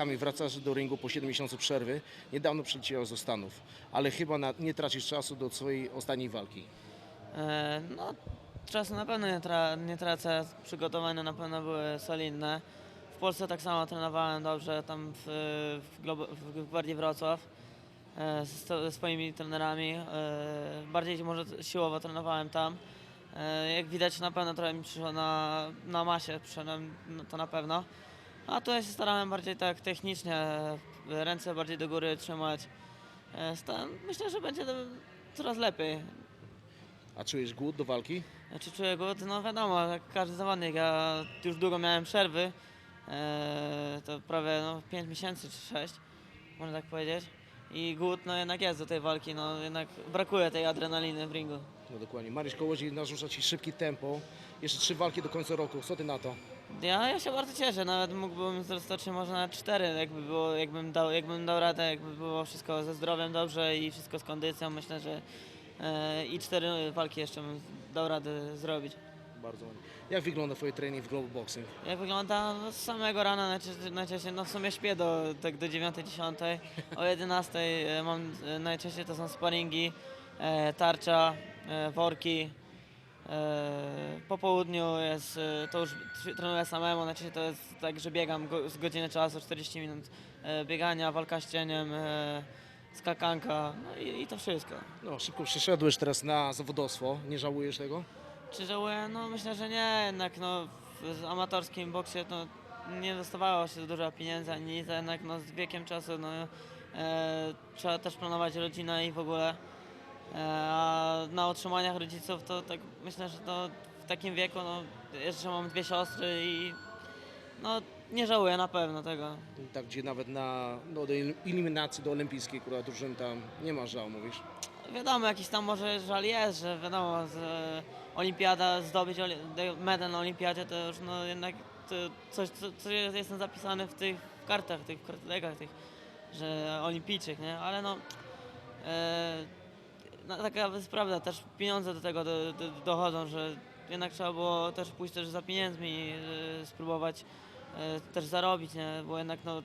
Kamil, wracasz do ringu po 7 miesiącu przerwy. Niedawno przyleciałeś do Stanów, ale chyba na, nie tracisz czasu do swojej ostatniej walki. E, no, czasu na pewno nie, tra nie tracę. Przygotowania na pewno były solidne. W Polsce tak samo trenowałem dobrze, tam w, w, Globo- w Gwardii Wrocław e, z, ze swoimi trenerami. E, bardziej może siłowo trenowałem tam. E, jak widać na pewno trochę mi przyszło na, na masie, przyszedłem, no, to na pewno. A tutaj się starałem bardziej tak technicznie, e, ręce bardziej do góry trzymać. E, myślę, że będzie coraz lepiej. A czujesz głód do walki? Czy czuję głód? No wiadomo, jak każdy zawodnik, ja już długo miałem przerwy, eee, to prawie no, 5 miesięcy czy 6, można tak powiedzieć. I głód no jednak jest do tej walki, no jednak brakuje tej adrenaliny w ringu. No dokładnie. Mariusz Kołodziej narzuca Ci szybkie tempo. Jeszcze trzy walki do końca roku. Co Ty na to? Ja, ja się bardzo cieszę, nawet mógłbym roztoczyć może na 4, jakby było, jakbym dał, jakbym dał radę, jakby było wszystko ze zdrowiem dobrze i wszystko z kondycją, myślę, że e, i cztery walki jeszcze bym dał radę zrobić. Bardzo ładnie. Jak wygląda Twoje trening w Global Boxing? Jak wygląda? No, z samego rana najczęściej, najczęściej no w sumie śpię do, tak do 9-10. O 11 e, mam e, najczęściej to są sparingi, e, tarcza, e, worki. E, po południu jest, e, to już tr- trenuję samemu, najczęściej to jest tak, że biegam go, z godziny czasu, 40 minut e, biegania, walka z cieniem, skakanka, no i, i to wszystko. No, szybko przeszedłeś teraz na zawodowstwo. Nie żałujesz tego? Czy żałuję? No myślę, że nie, jednak no w amatorskim boksie no, nie dostawało się dużo pieniędzy ani nic, jednak no, z wiekiem czasu no, e, trzeba też planować rodzinę i w ogóle. E, a na utrzymaniach rodziców to tak myślę, że to w takim wieku no, jeszcze mam dwie siostry i no nie żałuję na pewno tego. Tak, gdzie nawet na no, do eliminacji do olimpijskiej, która drużyn tam nie ma żał, mówisz? Wiadomo, jakiś tam może żal jest, że wiadomo, z, e, olimpiada, zdobyć oli, medal na olimpiadzie to już no jednak to coś, co, co jest, jestem zapisany w tych kartach, tych kartlegach tych, że olimpijczyk, nie? Ale no, e, no taka jest prawda, też pieniądze do tego do, do, dochodzą, że jednak trzeba było też pójść też za pieniędzmi, e, spróbować e, też zarobić, nie? Bo jednak no,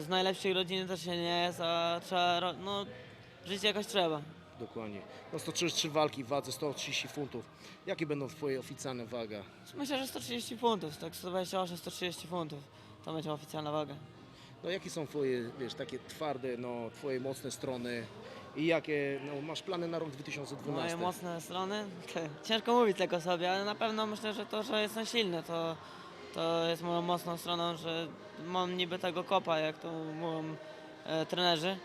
z najlepszej rodziny też się nie jest, a trzeba, ro- no, żyć jakoś trzeba. Dokładnie. No stoczyłeś trzy walki w wadze 130 funtów. Jakie będą Twoje oficjalne waga? Myślę, że 130 funtów, tak 128-130 funtów to będzie oficjalna waga. No jakie są Twoje, wiesz, takie twarde, no, Twoje mocne strony i jakie, no, masz plany na rok 2012? Moje mocne strony? Ciężko mówić tego sobie, ale na pewno myślę, że to, że jestem silny, to, to jest moją mocną stroną, że mam niby tego kopa, jak to mówią e, trenerzy.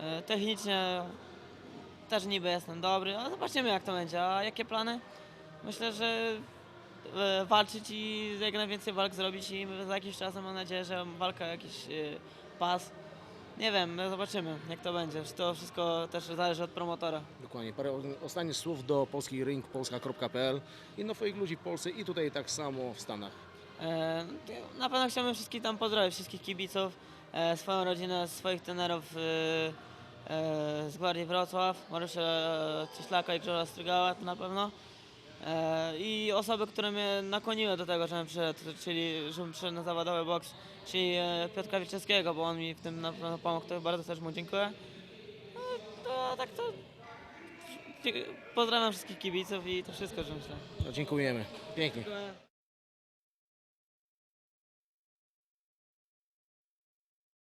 E, technicznie też niby jestem dobry, ale zobaczymy jak to będzie. A jakie plany? Myślę, że e, walczyć i jak najwięcej walk zrobić i za jakiś czas mam nadzieję, że walka jakiś e, pas. Nie wiem, no zobaczymy jak to będzie. To wszystko też zależy od promotora. Dokładnie. Parę ostatnich słów do polski ring, polska.pl i Twoich ludzi w Polsce i tutaj tak samo w Stanach. E, Na pewno chciałbym wszystkich tam pozdrowić, wszystkich kibiców, e, swoją rodzinę, swoich trenerów e, e, z Gwardii Wrocław, Mariusza Cieślaka i Grzegorza Strygała to na pewno. E, I osoby, które mnie nakłoniły do tego, żebym przyszedł, czyli żebym przyszedł na zawodowy boks, czyli e, Piotra Wilczewskiego, bo on mi w tym na pewno pomógł, to bardzo też mu dziękuję. No, to tak to... Pozdrawiam wszystkich kibiców i to wszystko, że myślę. No, dziękujemy. Pięknie. Dziękuję.